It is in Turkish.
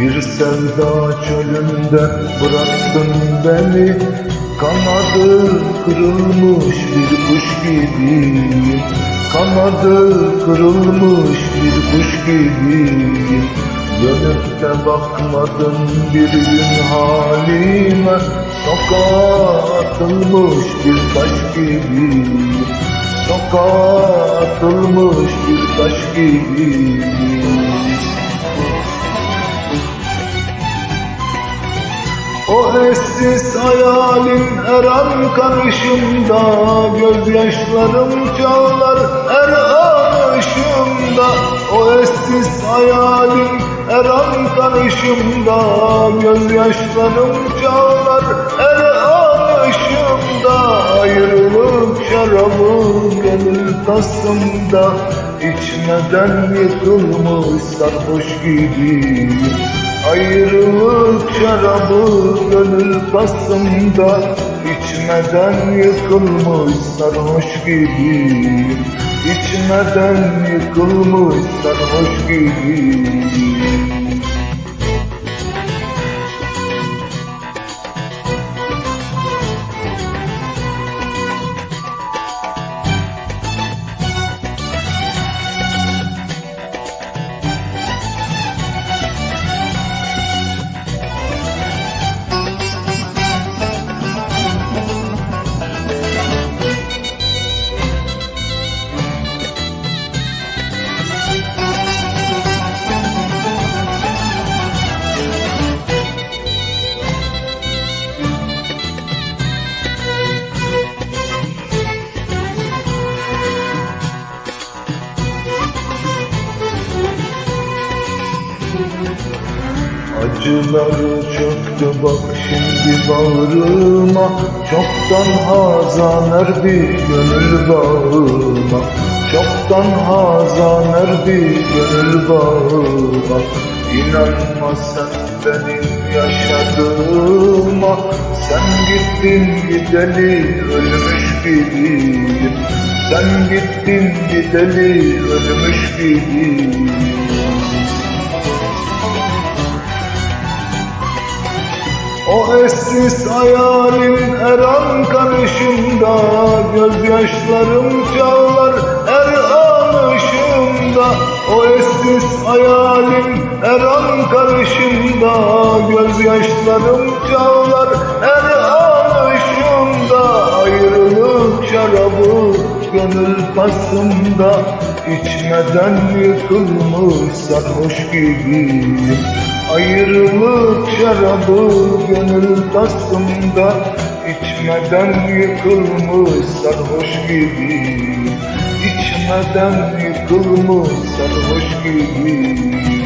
Bir sevda çölünde bıraktın beni. Kanadı kırılmış bir kuş gibiyim Kanadı kırılmış bir kuş gibiyim Dönüp de bakmadım bir gün halime. Sokağa atılmış bir taş gibiyim Sokağa atılmış bir taş gibiyim O eşsiz hayalin her an karşımda Gözyaşlarım çağlar her an ışığımda. O eşsiz hayalin her an karşımda Gözyaşlarım çağlar her an ışığımda. Ayrılık şarabı gönül tasımda İçmeden yıkılmış sarhoş gibiyim Ayrılık şarabı gönül tasımda İçmeden yıkılmış sarhoş gibiyim İçmeden yıkılmış sarhoş gibiyim Acıları çöktü bak şimdi bağrıma. Çoktan hazan erdi gönül bağıma Çoktan hazan erdi gönül bağıma İnanma sen benim yaşadığıma. Sen gittin gideli ölmüş gibiyim Sen gittin gideli ölmüş gibiyim O eşsiz hayalin her an karşımda Gözyaşlarım çağlar her an ışığımda. O eşsiz hayalin her an karşımda Gözyaşlarım çağlar her an ışığımda. Ayrılık şarabı gönül tasımda İçmeden yıkılmış sarhoş gibiyim Ayrılık şarabı gönül tasımda İçmeden yıkılmış sarhoş gibi. İçmeden yıkılmış sarhoş gibi